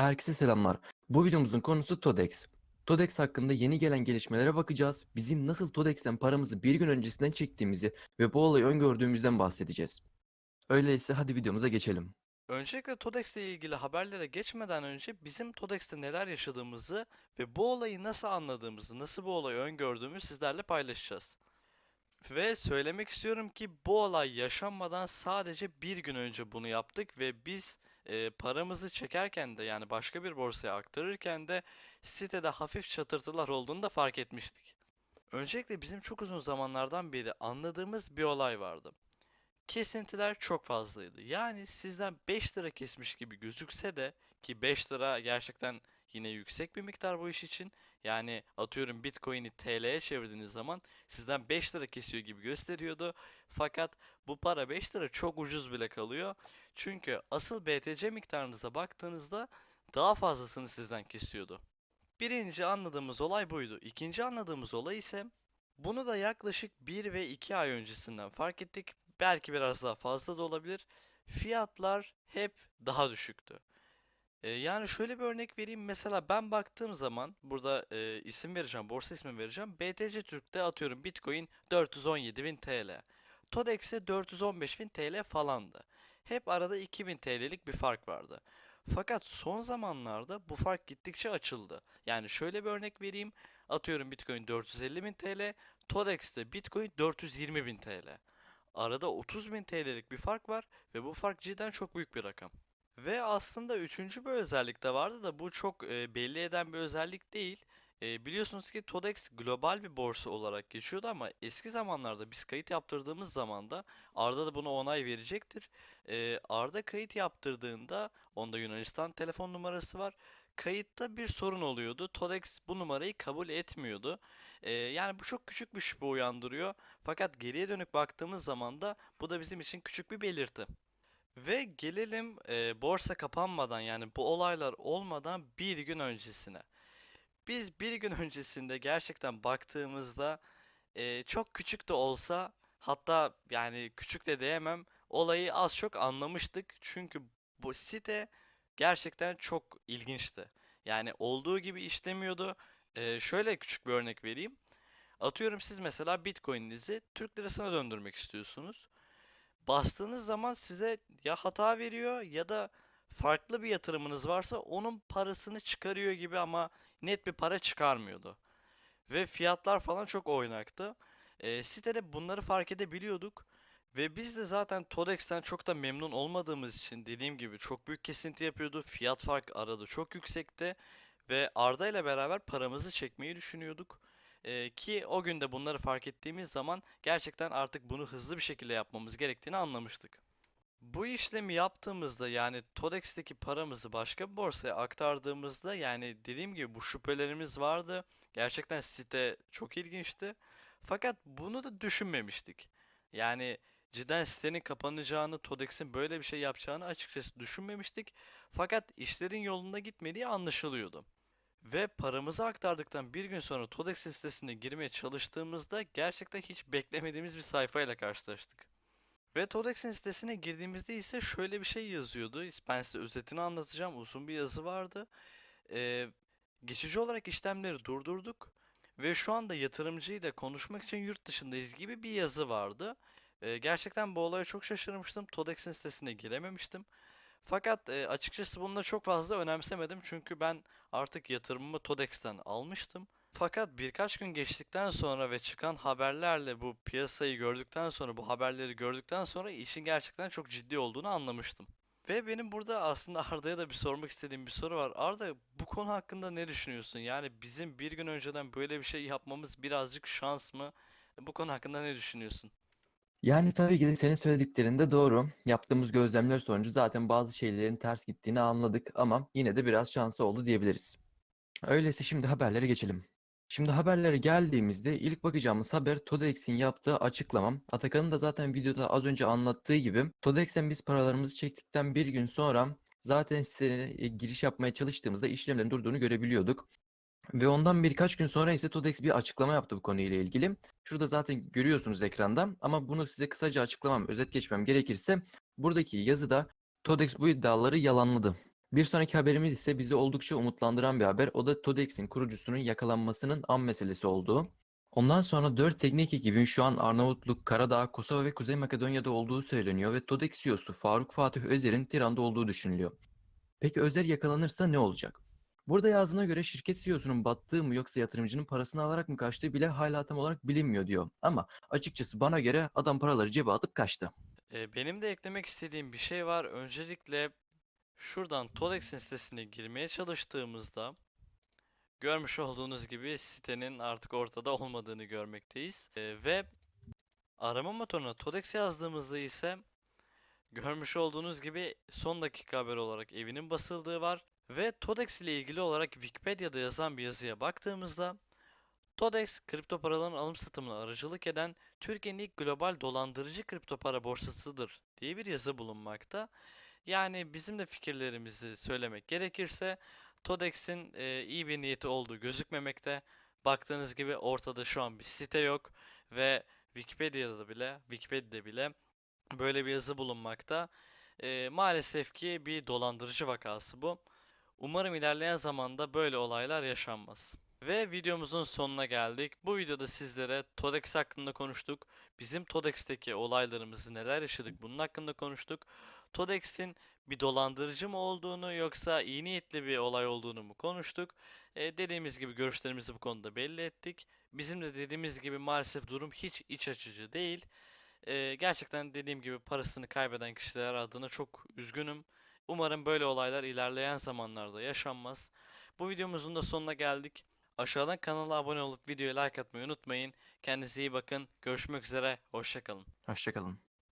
Herkese selamlar. Bu videomuzun konusu Todex. Todex hakkında yeni gelen gelişmelere bakacağız. Bizim nasıl Todex'ten paramızı bir gün öncesinden çektiğimizi ve bu olayı öngördüğümüzden bahsedeceğiz. Öyleyse hadi videomuza geçelim. Öncelikle Todex ile ilgili haberlere geçmeden önce bizim Todex'te neler yaşadığımızı ve bu olayı nasıl anladığımızı, nasıl bu olayı öngördüğümüzü sizlerle paylaşacağız. Ve söylemek istiyorum ki bu olay yaşanmadan sadece bir gün önce bunu yaptık ve biz e, paramızı çekerken de yani başka bir borsaya aktarırken de sitede hafif çatırtılar olduğunu da fark etmiştik. Öncelikle bizim çok uzun zamanlardan beri anladığımız bir olay vardı. Kesintiler çok fazlaydı. Yani sizden 5 lira kesmiş gibi gözükse de ki 5 lira gerçekten yine yüksek bir miktar bu iş için. Yani atıyorum Bitcoin'i TL'ye çevirdiğiniz zaman sizden 5 lira kesiyor gibi gösteriyordu. Fakat bu para 5 lira çok ucuz bile kalıyor. Çünkü asıl BTC miktarınıza baktığınızda daha fazlasını sizden kesiyordu. Birinci anladığımız olay buydu. İkinci anladığımız olay ise bunu da yaklaşık 1 ve 2 ay öncesinden fark ettik. Belki biraz daha fazla da olabilir. Fiyatlar hep daha düşüktü. Ee, yani şöyle bir örnek vereyim. Mesela ben baktığım zaman burada e, isim vereceğim, borsa ismi vereceğim. BTC Türk'te atıyorum Bitcoin 417.000 TL. Todex'e 415.000 TL falandı. Hep arada 2000 TL'lik bir fark vardı. Fakat son zamanlarda bu fark gittikçe açıldı. Yani şöyle bir örnek vereyim. Atıyorum Bitcoin 450.000 TL, Todex'te Bitcoin 420.000 TL. Arada 30.000 TL'lik bir fark var ve bu fark cidden çok büyük bir rakam. Ve aslında üçüncü bir özellik de vardı da bu çok e, belli eden bir özellik değil. E, biliyorsunuz ki Todex global bir borsa olarak geçiyordu ama eski zamanlarda biz kayıt yaptırdığımız zaman da Arda da buna onay verecektir. E, Arda kayıt yaptırdığında onda Yunanistan telefon numarası var. Kayıtta bir sorun oluyordu. Todex bu numarayı kabul etmiyordu. Yani bu çok küçük bir şüphe uyandırıyor. Fakat geriye dönük baktığımız zaman da bu da bizim için küçük bir belirti. Ve gelelim e, borsa kapanmadan yani bu olaylar olmadan bir gün öncesine. Biz bir gün öncesinde gerçekten baktığımızda e, çok küçük de olsa hatta yani küçük de diyemem olayı az çok anlamıştık. Çünkü bu site gerçekten çok ilginçti. Yani olduğu gibi işlemiyordu. E, şöyle küçük bir örnek vereyim. Atıyorum siz mesela Bitcoin'inizi Türk lirasına döndürmek istiyorsunuz bastığınız zaman size ya hata veriyor ya da farklı bir yatırımınız varsa onun parasını çıkarıyor gibi ama net bir para çıkarmıyordu. Ve fiyatlar falan çok oynaktı. Ee, sitede bunları fark edebiliyorduk. Ve biz de zaten Todex'ten çok da memnun olmadığımız için dediğim gibi çok büyük kesinti yapıyordu. Fiyat fark arada çok yüksekti. Ve Arda ile beraber paramızı çekmeyi düşünüyorduk. Ee, ki o gün de bunları fark ettiğimiz zaman gerçekten artık bunu hızlı bir şekilde yapmamız gerektiğini anlamıştık. Bu işlemi yaptığımızda yani Todex'teki paramızı başka bir borsaya aktardığımızda yani dediğim gibi bu şüphelerimiz vardı. Gerçekten site çok ilginçti. Fakat bunu da düşünmemiştik. Yani cidden sitenin kapanacağını, Todex'in böyle bir şey yapacağını açıkçası düşünmemiştik. Fakat işlerin yolunda gitmediği anlaşılıyordu. Ve paramızı aktardıktan bir gün sonra Todex sitesine girmeye çalıştığımızda gerçekten hiç beklemediğimiz bir sayfayla karşılaştık. Ve Todex'in sitesine girdiğimizde ise şöyle bir şey yazıyordu. Ben size özetini anlatacağım. Uzun bir yazı vardı. Ee, geçici olarak işlemleri durdurduk. Ve şu anda yatırımcıyla konuşmak için yurt dışındayız gibi bir yazı vardı. Ee, gerçekten bu olaya çok şaşırmıştım. Todex'in sitesine girememiştim. Fakat e, açıkçası bunu da çok fazla önemsemedim çünkü ben artık yatırımımı Todex'ten almıştım. Fakat birkaç gün geçtikten sonra ve çıkan haberlerle bu piyasayı gördükten sonra, bu haberleri gördükten sonra işin gerçekten çok ciddi olduğunu anlamıştım. Ve benim burada aslında Arda'ya da bir sormak istediğim bir soru var. Arda bu konu hakkında ne düşünüyorsun? Yani bizim bir gün önceden böyle bir şey yapmamız birazcık şans mı? Bu konu hakkında ne düşünüyorsun? Yani tabii ki de senin söylediklerinde doğru. Yaptığımız gözlemler sonucu zaten bazı şeylerin ters gittiğini anladık ama yine de biraz şansı oldu diyebiliriz. Öyleyse şimdi haberlere geçelim. Şimdi haberlere geldiğimizde ilk bakacağımız haber Todex'in yaptığı açıklama. Atakan'ın da zaten videoda az önce anlattığı gibi Todex'ten biz paralarımızı çektikten bir gün sonra zaten siteye e, giriş yapmaya çalıştığımızda işlemlerin durduğunu görebiliyorduk. Ve ondan birkaç gün sonra ise Todex bir açıklama yaptı bu konuyla ilgili. Şurada zaten görüyorsunuz ekranda ama bunu size kısaca açıklamam, özet geçmem gerekirse buradaki yazıda Todex bu iddiaları yalanladı. Bir sonraki haberimiz ise bizi oldukça umutlandıran bir haber. O da TODEX'in kurucusunun yakalanmasının an meselesi olduğu. Ondan sonra 4 teknik ekibin şu an Arnavutluk, Karadağ, Kosova ve Kuzey Makedonya'da olduğu söyleniyor ve TODEX CEO'su Faruk Fatih Özer'in Tiran'da olduğu düşünülüyor. Peki Özer yakalanırsa ne olacak? Burada yazdığına göre şirket CEO'sunun battığı mı yoksa yatırımcının parasını alarak mı kaçtığı bile hala tam olarak bilinmiyor diyor. Ama açıkçası bana göre adam paraları cebe atıp kaçtı. Ee, benim de eklemek istediğim bir şey var. Öncelikle şuradan Todex'in sitesine girmeye çalıştığımızda görmüş olduğunuz gibi sitenin artık ortada olmadığını görmekteyiz. Ee, ve arama motoruna Todex yazdığımızda ise görmüş olduğunuz gibi son dakika haber olarak evinin basıldığı var. Ve Todex ile ilgili olarak Wikipedia'da yazan bir yazıya baktığımızda Todex kripto paraların alım satımına aracılık eden Türkiye'nin ilk global dolandırıcı kripto para borsasıdır diye bir yazı bulunmakta. Yani bizim de fikirlerimizi söylemek gerekirse Todex'in e, iyi bir niyeti olduğu gözükmemekte. Baktığınız gibi ortada şu an bir site yok ve Wikipedia'da bile Wikipedia'da bile böyle bir yazı bulunmakta. E, maalesef ki bir dolandırıcı vakası bu. Umarım ilerleyen zamanda böyle olaylar yaşanmaz. Ve videomuzun sonuna geldik. Bu videoda sizlere Todex hakkında konuştuk. Bizim Todex'teki olaylarımızı neler yaşadık bunun hakkında konuştuk. Todex'in bir dolandırıcı mı olduğunu yoksa iyi niyetli bir olay olduğunu mu konuştuk. E, dediğimiz gibi görüşlerimizi bu konuda belli ettik. Bizim de dediğimiz gibi maalesef durum hiç iç açıcı değil. E, gerçekten dediğim gibi parasını kaybeden kişiler adına çok üzgünüm. Umarım böyle olaylar ilerleyen zamanlarda yaşanmaz. Bu videomuzun da sonuna geldik. Aşağıdan kanala abone olup videoya like atmayı unutmayın. Kendinize iyi bakın. Görüşmek üzere. Hoşçakalın. Hoşçakalın.